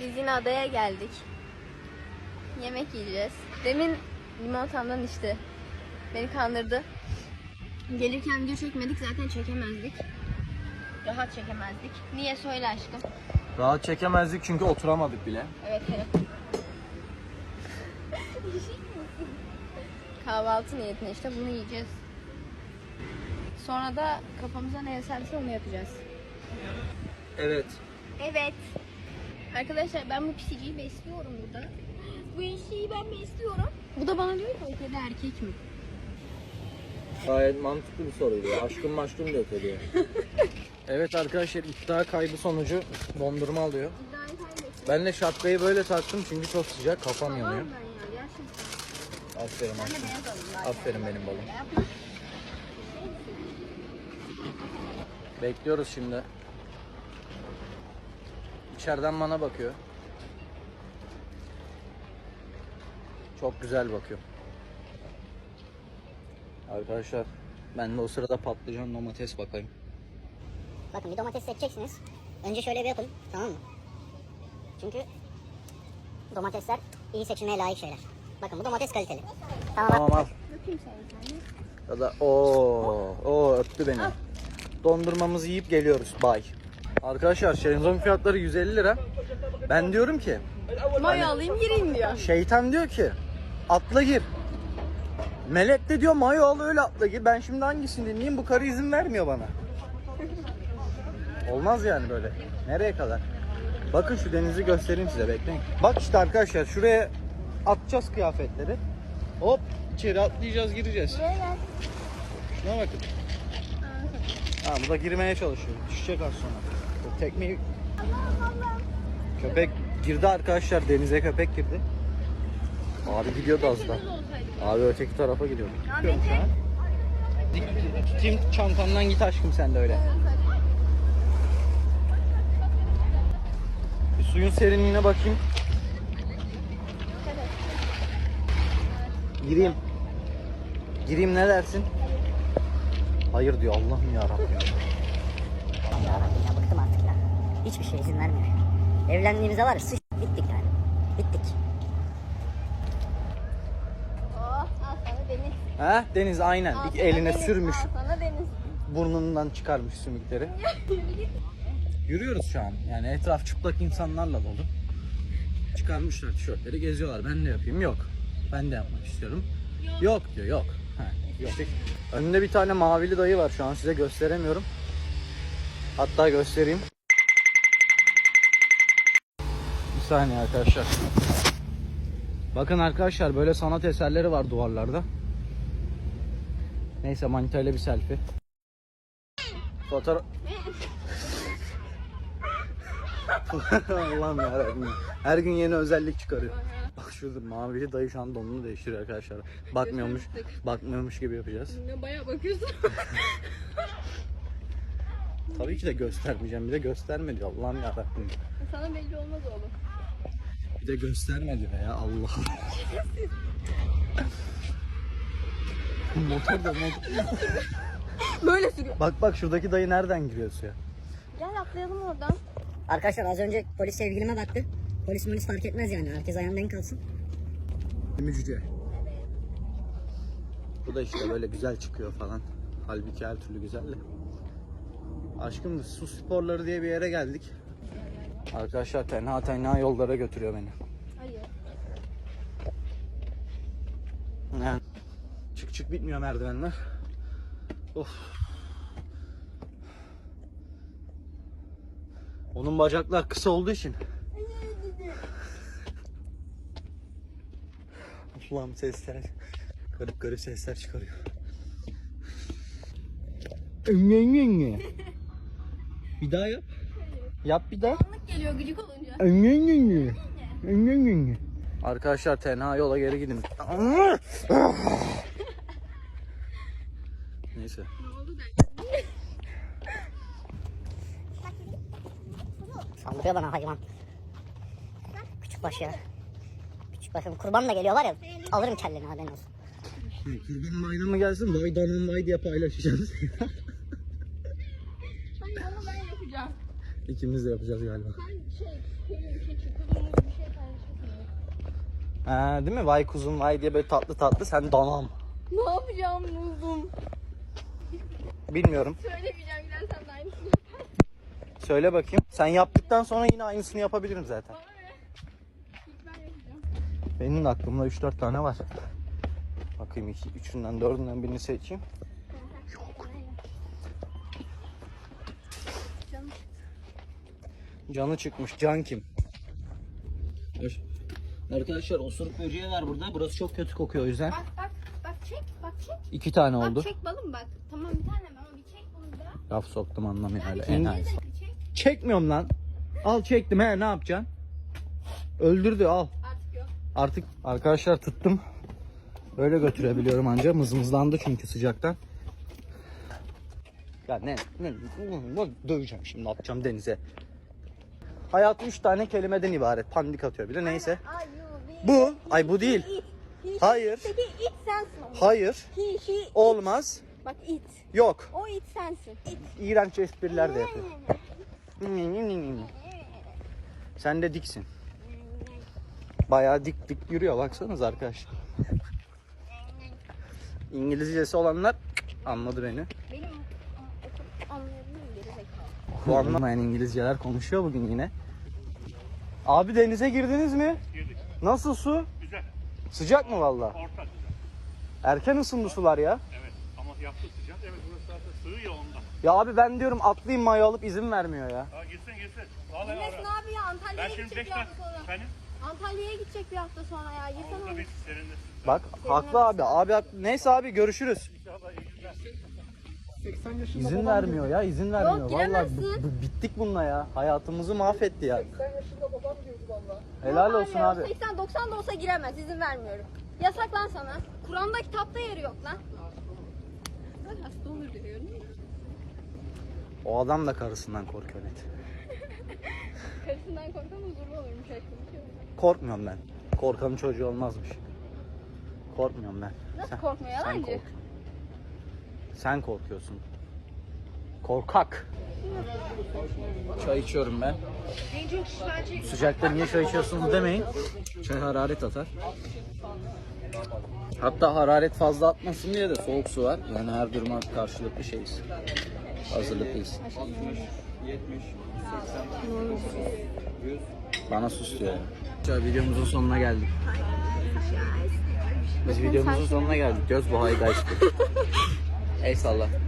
Biz yine adaya geldik. Yemek yiyeceğiz. Demin limonatamdan içti. Beni kandırdı. Gelirken video çekmedik zaten çekemezdik. Rahat çekemezdik. Niye söyle aşkım? Rahat çekemezdik çünkü oturamadık bile. Evet evet. Kahvaltı niyetine işte bunu yiyeceğiz. Sonra da kafamıza ne eserse onu yapacağız. Evet. Evet. Arkadaşlar ben bu pisiciyi besliyorum burada. Bu pisiciyi ben besliyorum. Bu da bana diyor ki kedi erkek mi? Gayet mantıklı bir soruydu. ya. Aşkın maşkın da öteliyor. evet arkadaşlar iddia kaybı sonucu dondurma alıyor. İddiayı kaybettim. Ben de şapkayı böyle taktım çünkü çok sıcak kafam yanıyor. Tamam ben ya gerçekten. Aferin Ben de aşkım. beyaz alayım zaten. Aferin benim balım. Yapma. Bekliyoruz şimdi. İçeriden bana bakıyor. Çok güzel bakıyor. Arkadaşlar ben de o sırada patlıcan domates bakayım. Bakın bir domates seçeceksiniz. Önce şöyle bir yapın tamam mı? Çünkü domatesler iyi seçilmeye layık şeyler. Bakın bu domates kaliteli. Tamam. Tamam al. Ya da o o öptü beni. Dondurmamızı yiyip geliyoruz. Bay. Arkadaşlar şezlong fiyatları 150 lira. Ben diyorum ki Mayo alayım gireyim diyor. şeytan diyor ki atla gir. Melek de diyor mayo al öyle atla gir. Ben şimdi hangisini dinleyeyim? Bu karı izin vermiyor bana. Olmaz yani böyle. Nereye kadar? Bakın şu denizi göstereyim size bekleyin. Bak işte arkadaşlar şuraya atacağız kıyafetleri. Hop içeri atlayacağız gireceğiz. Şuna bakın. Ha bu da girmeye çalışıyor. Düşecek az sonra. Tekmeyi... Köpek girdi arkadaşlar. Denize köpek girdi. Abi gidiyordu az da. Abi öteki tarafa gidiyordu. Tutayım çantamdan git aşkım sen de öyle. Bir suyun serinliğine bakayım. Gireyim. Gireyim ne dersin? Hayır diyor Allah'ım ya Rabbim. Aman yarabbim ya bıktım artık ya. Hiçbir şey izin vermiyor. ya. Evlendiğimizde var ya sıç bittik yani. Bittik. Oh al sana deniz. Ha Deniz aynen. Al sana eline deniz, sürmüş. Al sana deniz. Burnundan çıkarmış sümükleri. Yürüyoruz şu an. Yani etraf çıplak insanlarla dolu. Çıkarmışlar tişörtleri geziyorlar. Ben de yapayım. Yok. Ben de yapmak istiyorum. Yok, diyor. Yok. Ha, yok. Önünde bir tane mavili dayı var şu an size gösteremiyorum. Hatta göstereyim. Saniye arkadaşlar. Bakın arkadaşlar böyle sanat eserleri var duvarlarda. Neyse manita ile bir selfie. Fotoğraf... Allah'ım yarabbim. Her gün yeni özellik çıkarıyor. Bak şurada mavili dayı şu an donunu değiştiriyor arkadaşlar. Bakmıyormuş, bakmıyormuş gibi yapacağız. Ne bayağı bakıyorsun. Tabii ki de göstermeyeceğim. Bir de gösterme diyor. Allah'ım yarabbim. sana belli olmaz oğlum. Bir de gösterme diyor ya Allah. motor da motor. Böyle sürüyor. Bak bak şuradaki dayı nereden giriyor suya? Gel atlayalım oradan. Arkadaşlar az önce polis sevgilime baktı. Polis polis fark etmez yani. Herkes ayağının denk kalsın. Müjde. Bu da işte böyle güzel çıkıyor falan. Halbuki her türlü güzel de. Aşkım su sporları diye bir yere geldik. Arkadaşlar tenha tenha yollara götürüyor beni. Hayır. Yani çık çık bitmiyor merdivenler. Of. Onun bacaklar kısa olduğu için. Allah'ım sesler. Garip garip sesler çıkarıyor. bir daha yap. Yap bir daha. Anlık geliyor gıcık olunca. Arkadaşlar tenha yola geri gidin. Neyse. Ne oldu da? Saldırıyor bana hayvan. Küçük baş ya. Küçük başım. Kurban da geliyor var ya. Alırım kelleni haberin olsun. Kurban bayramı gelsin. Vay danım vay diye paylaşacağız. Hayır onu ben yapacağım. İkimiz de yapacağız galiba. Sen şey, benim için çukur Ha, değil mi? Vay kuzum vay diye böyle tatlı tatlı sen danam. Ne yapacağım buldum. Bilmiyorum. Söylemeyeceğim gidersen de aynısını. Söyle bakayım. Sen yaptıktan sonra yine aynısını yapabilirim zaten. Bana ne? İlk ben yapacağım. Benim de aklımda 3-4 tane var. Bakayım iki, üçünden dördünden birini seçeyim. Yok. Canım. Canı çıkmış. Can kim? Arkadaşlar osuruk böceği var burada. Burası çok kötü kokuyor o yüzden. Bak bak bak çek bak çek. İki tane Bak oldu. çek balım bak. Tamam bir tane mi ama bir çek bunu da. Laf soktum anlamıyor hala. En az. çek. Çekmiyorum lan. Al çektim he ne yapacaksın? Öldürdü al. Artık yok. Artık arkadaşlar tuttum. Böyle götürebiliyorum anca. Mızmızlandı çünkü sıcaktan. Ya ne, ne, ne döveceğim şimdi atacağım denize. Hayat üç tane kelimeden ibaret. Pandik atıyor bir de neyse. Bu, ay bu değil. Hayır. Peki it sensin. Hayır, He, she, it. olmaz, Bak it. yok. O it sensin. It. İğrenç espriler de yapıyor. Sen de diksin. Bayağı dik dik yürüyor baksanız arkadaşlar. İngilizcesi olanlar anladı beni. Benim. Bu anlamayan İngilizceler konuşuyor bugün yine. Abi denize girdiniz mi? Girdik. Nasıl su? Güzel. Sıcak mı valla? Orta güzel. Erken ısındı sular ya. Evet. Ama yaptı sıcak. Evet burası zaten sığ ya ondan. Ya abi ben diyorum atlayayım mayo alıp izin vermiyor ya. Ha gitsin gitsin. Vallahi Dinlesin ara. abi ya Ben Antalya'ya şimdi gidecek 5 bir hafta sonra. Efendim? Antalya'ya gidecek bir hafta sonra ya. Yesen Orada onu. bir serinlesin. Bak haklı abi. Abi haklı. Neyse abi görüşürüz. İnşallah iyi günler. İzin vermiyor ya izin vermiyor. Yok, Vallahi giremezsin. b- b- bittik bununla ya. Hayatımızı mahvetti ya. Helal Yok olsun ya, abi. 80-90 da olsa giremez. izin vermiyorum. Yasak lan sana. Kur'an'da kitapta yeri yok lan. Bak hasta olur diyor. gördün mü? O adam da karısından korkuyor net. Karısından korkan huzurlu olurmuş aşkım. Korkmuyorum ben. Korkanın çocuğu olmazmış. Korkmuyorum ben. Nasıl Sen- korkmuyor sen yalancı? kork. Sen korkuyorsun. Korkak. Çay içiyorum ben. Sıcakta niye çay içiyorsunuz demeyin. Çay hararet atar. Hatta hararet fazla atmasın diye de soğuk su var. Yani her duruma karşılıklı şeyiz. Hazırlıklıyız. Bana sus diyor. Videomuzun sonuna geldik. Biz videomuzun sonuna geldik. Göz bu hayda işte. Eyvallah.